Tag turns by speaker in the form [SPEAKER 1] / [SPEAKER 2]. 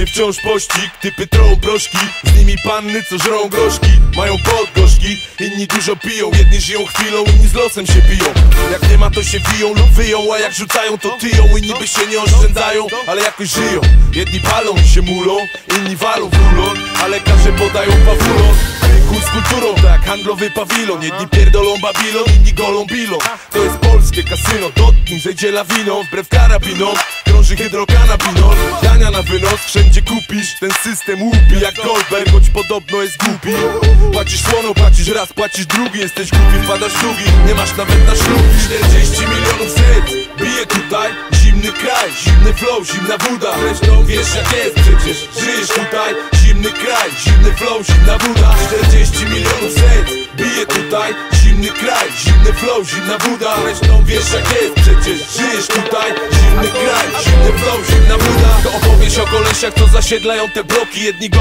[SPEAKER 1] Idzie wciąż pościg, typy trołą proszki. Z nimi panny, co żrą groszki Mają podgorzki, inni dużo piją Jedni żyją chwilą, inni z losem się biją. Jak nie ma to się wiją lub wyją A jak rzucają to tyją. Inni by się nie oszczędzają, ale jakoś żyją. Jedni palą się mulą, inni walą w rulon A lekarze podają pawulon Kurs z kulturą, tak, handlowy pawilon. Jedni pierdolą Babilon, inni golą bilą. To jest polskie kasyno, dotknij, zejdzie lawiną Wbrew karabinom, krąży hydrokanabinol Dania na wynos, wszędzie kupisz. Ten system łupi jak Goldberg, choć podobno jest głupi. Płacisz słoną, płacisz raz, płacisz drugi Jesteś głupi, wpadasz w długi Nie masz nawet na ślubi 40 milionów serc Bije tutaj, zimny kraj Zimny flow, zimna woda. Zresztą wiesz jak jest przecież Żyjesz tutaj, zimny kraj Zimny flow, zimna woda. 40 milionów serc Bije tutaj, zimny kraj Zimny flow, zimna woda. Zresztą wiesz jak jest przecież Żyjesz tutaj, zimny kraj Zimny flow, opowieść o kolesiach, zasiedlają te bloki. Jedni golą